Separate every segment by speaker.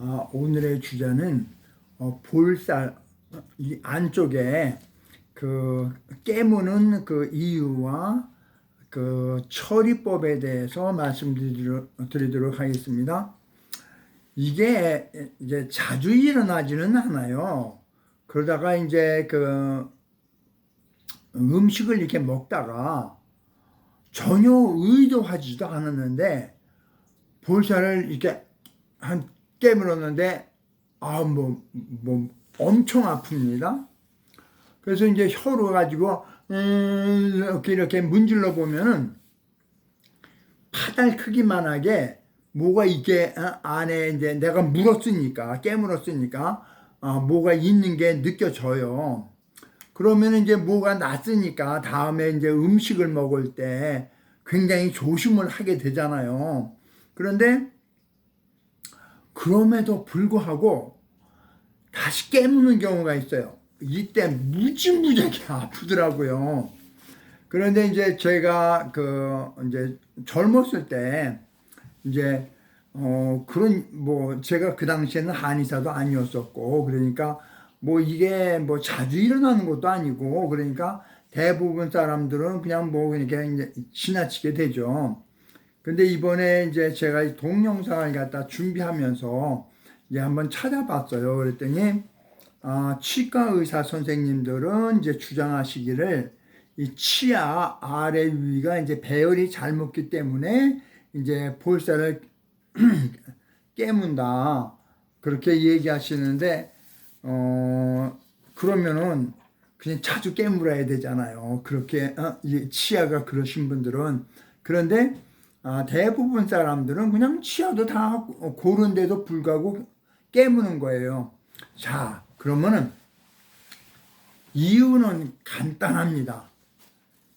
Speaker 1: 아, 오늘의 주제는 어, 볼살 이 안쪽에 그 깨무는 그 이유와 그 처리법에 대해서 말씀드리도록 하겠습니다. 이게 이제 자주 일어나지는 않아요. 그러다가 이제 그 음식을 이렇게 먹다가 전혀 의도하지도 않았는데 볼살을 이렇게 한 깨물었는데 아 뭐 뭐 엄청 아픕니다. 그래서 이제 혀로 가지고 음, 이렇게 이렇게 문질러 보면은 파달 크기만하게 뭐가 이게 어, 안에 이제 내가 물었으니까 깨물었으니까 어, 뭐가 있는 게 느껴져요. 그러면 이제 뭐가 났으니까 다음에 이제 음식을 먹을 때 굉장히 조심을 하게 되잖아요. 그런데 그럼에도 불구하고 다시 깨무는 경우가 있어요. 이때 무지무지하게 아프더라고요. 그런데 이제 제가 그 이제 젊었을 때 이제 어 그런 뭐 제가 그 당시에는 한의사도 아니었었고 그러니까 뭐 이게 뭐 자주 일어나는 것도 아니고 그러니까 대부분 사람들은 그냥 뭐 이제 지나치게 되죠. 근데 이번에 이제 제가 이 동영상을 갖다 준비하면서 이제 한번 찾아봤어요. 그랬더니 아, 치과 의사 선생님들은 이제 주장하시기를 이 치아 아래 위가 이제 배열이 잘 먹기 때문에 이제 볼살을 깨문다 그렇게 얘기하시는데 어 그러면은 그냥 자주 깨물어야 되잖아요. 그렇게 어, 이 치아가 그러신 분들은 그런데 아, 대부분 사람들은 그냥 치아도 다 고른데도 불구하고 깨무는 거예요. 자, 그러면은 이유는 간단합니다.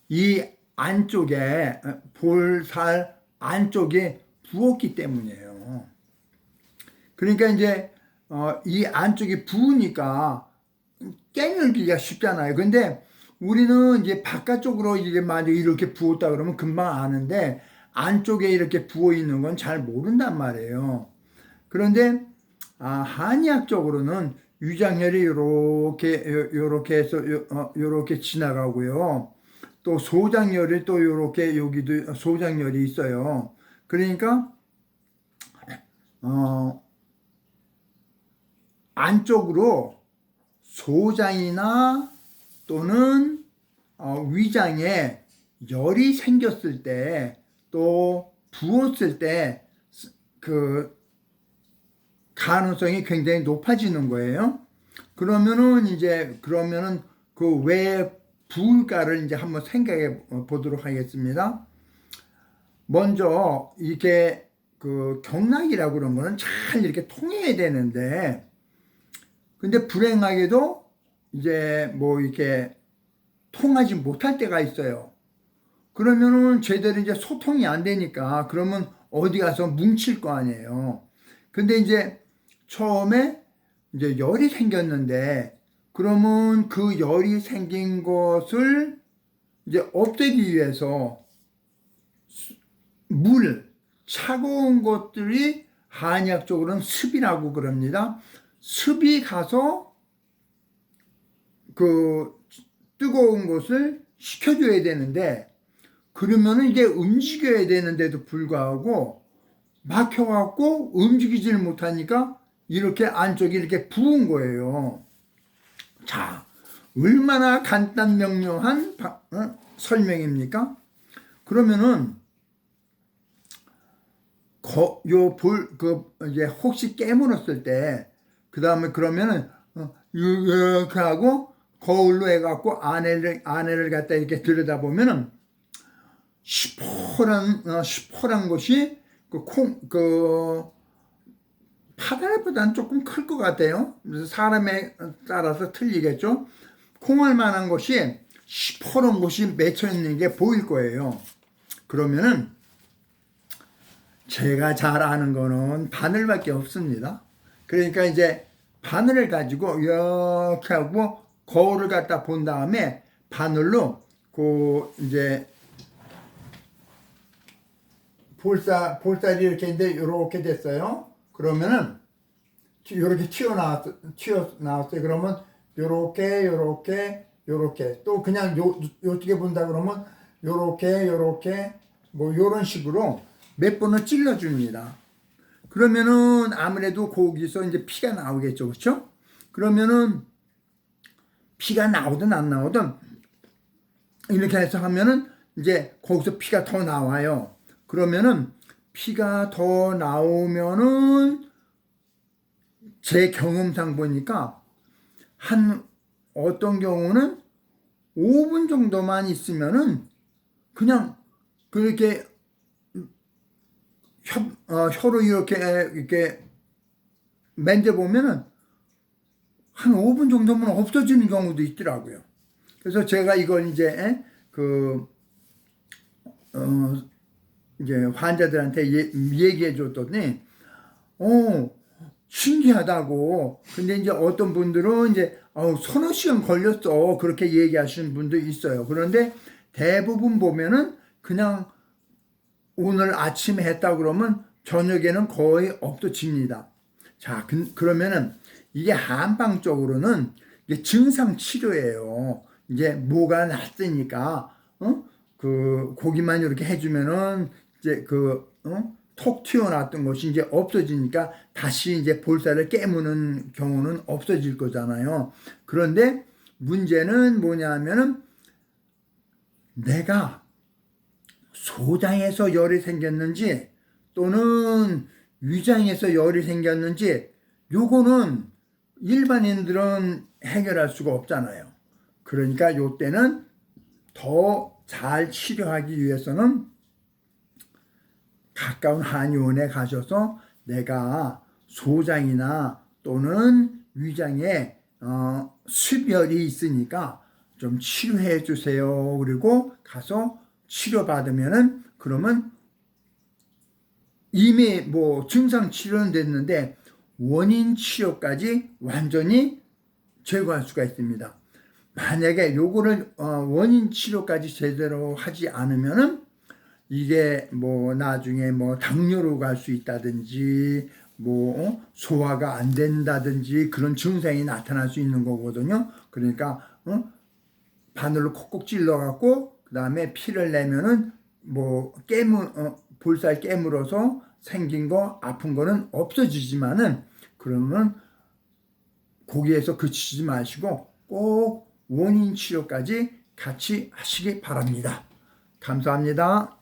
Speaker 1: 이 안쪽에 볼살 안쪽에 부었기 때문이에요. 그러니까 이제 어, 이 안쪽이 부으니까 깨물기가 쉽잖아요. 근데 우리는 이제 바깥쪽으로 이게 만약 이렇게 부었다 그러면 금방 아는데 안쪽에 이렇게 부어 있는 건 잘 모른단 말이에요. 그런데 아, 한의학적으로는 위장혈이 요렇게 요렇게 해서 요, 어, 요렇게 지나가고요. 또 소장혈이 또 요렇게 여기도 소장혈이 있어요. 그러니까 어 안쪽으로 소장이나 또는 어, 위장에 열이 생겼을 때 또 부었을 때 그 가능성이 굉장히 높아지는 거예요. 그러면은 이제 그러면은 그 왜 부을까를 이제 한번 생각해 보도록 하겠습니다. 먼저 이게 그 경락이라고 그런 거는 잘 이렇게 통해야 되는데 근데 불행하게도 이제 뭐 이렇게 통하지 못할 때가 있어요. 그러면은 제대로 이제 소통이 안 되니까 그러면 어디 가서 뭉칠 거 아니에요. 근데 이제 처음에 이제 열이 생겼는데 그러면 그 열이 생긴 것을 이제 없애기 위해서 물, 차가운 것들이 한의학 적으로는 습이라고 그럽니다. 습이 가서 그 뜨거운 것을 식혀줘야 되는데 그러면은 이게 움직여야 되는데도 불구하고 막혀갖고 움직이지를 못하니까 이렇게 안쪽이 이렇게 부은 거예요. 자, 얼마나 간단 명료한 바, 어? 설명입니까? 그러면은 요볼 그 이제 혹시 깨물었을 때 그 다음에 그러면은 어, 이렇게 하고 거울로 해갖고 아내를 아내를 갖다 이렇게 들여다 보면은 시퍼런 어, 시퍼런 것이 그콩그 조금 클 것 같아요. 그래서 사람에 따라서 틀리겠죠. 콩알 만한 것이 시퍼런 것이 맺혀 있는 게 보일 거예요. 그러면은 제가 잘 아는 거는 바늘밖에 없습니다. 그러니까 이제 바늘을 가지고 이렇게 하고 거울을 갖다 본 다음에 바늘로 그 이제 볼살 볼살이 이렇게 이제 이렇게 됐어요. 그러면은 이렇게 튀어나왔 튀어나왔어요. 그러면 요렇게 요렇게 요렇게 또 그냥 요 요렇게 본다 그러면 요렇게 요렇게 뭐 요런 식으로 몇 번을 찔러 줍니다. 그러면은 아무래도 거기서 이제 피가 나오겠죠. 그렇죠? 그러면은 피가 나오든 안 나오든 이렇게 해서 하면은 이제 거기서 피가 더 나와요. 그러면은 피가 더 나오면은 제 경험상 보니까 한 어떤 경우는 5분 정도만 있으면은 그냥 그렇게 혀, 어, 혀로 이렇게 이렇게 만져보면은 한 5분 정도면 없어지는 경우도 있더라고요. 그래서 제가 이걸 이제 그 어, 이제 환자들한테 예, 얘기해 줬더니 어 신기하다고. 근데 이제 어떤 분들은 이제 어, 서너 시간 걸렸어 그렇게 얘기하시는 분도 있어요. 그런데 대부분 보면은 그냥 오늘 아침에 했다 그러면 저녁에는 거의 없어집니다. 자, 그, 그러면은 이게 한방적으로는 이게 증상 치료예요. 이제 뭐가 났으니까 어? 그 고기만 이렇게 해주면은 이제 그 어? 톡 튀어나왔던 것이 이제 없어지니까 다시 이제 볼살을 깨무는 경우는 없어질 거잖아요. 그런데 문제는 뭐냐면은 내가 소장에서 열이 생겼는지 또는 위장에서 열이 생겼는지 요거는 일반인들은 해결할 수가 없잖아요. 그러니까 요 때는 더 잘 치료하기 위해서는 가까운 한의원에 가셔서 내가 소장이나 또는 위장에 어, 수별이 있으니까 좀 치료해 주세요. 그리고 가서 치료받으면은 그러면 이미 뭐 증상 치료는 됐는데 원인 치료까지 완전히 제거할 수가 있습니다. 만약에 요거를 어, 원인 치료까지 제대로 하지 않으면은 이게 뭐 나중에 뭐 당뇨로 갈 수 있다든지 뭐 어? 소화가 안 된다든지 그런 증상이 나타날 수 있는 거거든요. 그러니까 어? 바늘로 콕콕 찔러 갖고 그다음에 피를 내면은 뭐 깨물 어, 볼살 깨물어서 생긴 거 아픈 거는 없어지지만은 그러면 거기에서 그치지 마시고 꼭 원인 치료까지 같이 하시기 바랍니다. 감사합니다.